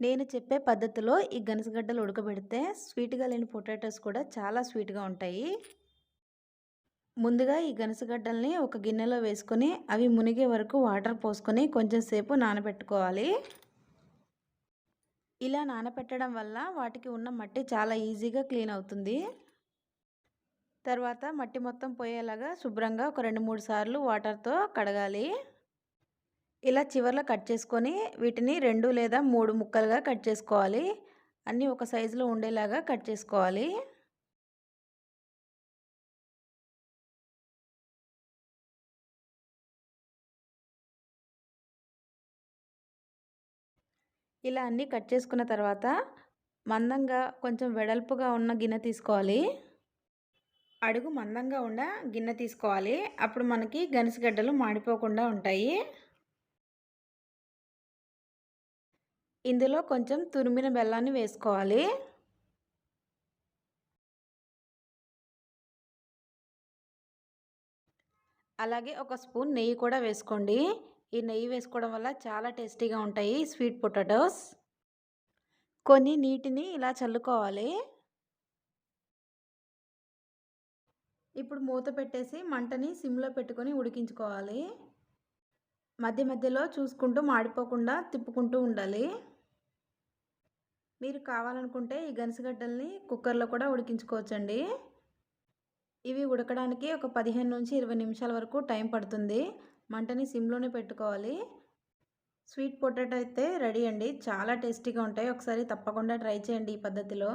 నేను చెప్పే పద్ధతిలో ఈ గనసగడ్డలు ఉడకబెడితే స్వీట్‌గా లేని పొటాటోస్ కూడా చాలా స్వీట్‌గా ఉంటాయి. ముందుగా ఈ గనసగడ్డల్ని ఒక గిన్నెలో వేసుకొని అవి మునిగే వరకు వాటర్ పోసుకొని కొంచెం సేపు నానబెట్టుకోవాలి. ఇలా నానబెట్టడం వల్ల వాటికి ఉన్న మట్టి చాలా ఈజీగా క్లీన్ అవుతుంది. తర్వాత మట్టి మొత్తం పోయేలాగా శుభ్రంగా ఒక 2, 3 సార్లు వాటర్‌తో కడగాలి. ఇలా చివర్లో కట్ చేసుకొని వీటిని రెండు లేదా మూడు ముక్కలుగా కట్ చేసుకోవాలి. అన్నీ ఒక సైజులో ఉండేలాగా కట్ చేసుకోవాలి. ఇలా అన్నీ కట్ చేసుకున్న తర్వాత మందంగా కొంచెం వెడల్పుగా ఉన్న గిన్నె తీసుకోవాలి. అడుగు మందంగా ఉన్న గిన్నె తీసుకోవాలి. అప్పుడు మనకి గనిసగడ్డలు మాడిపోకుండా ఉంటాయి. ఇందులో కొంచెం తురిమిన బెల్లాన్ని వేసుకోవాలి. అలాగే ఒక స్పూన్ నెయ్యి కూడా వేసుకోండి. ఈ నెయ్యి వేసుకోవడం వల్ల చాలా టేస్టీగా ఉంటాయి స్వీట్ పొటాటోస్. కొన్ని నీటిని ఇలా చల్లుకోవాలి. ఇప్పుడు మూత పెట్టేసి మంటని సిమ్‌లో పెట్టుకొని ఉడికించుకోవాలి. మధ్య మధ్యలో చూసుకుంటూ మాడిపోకుండా తిప్పుకుంటూ ఉండాలి. మీరు కావాలనుకుంటే ఈ గనిసగడ్డల్ని కుక్కర్‌లో కూడా ఉడికించుకోవచ్చండి. ఇవి ఉడకడానికి ఒక 15-20 నిమిషాల వరకు టైం పడుతుంది. మంటని సిమ్‌లోనే పెట్టుకోవాలి. స్వీట్ పొటాటో అయితే రెడీ అండి. చాలా టేస్టీగా ఉంటాయి. ఒకసారి తప్పకుండా ట్రై చేయండి ఈ పద్ధతిలో.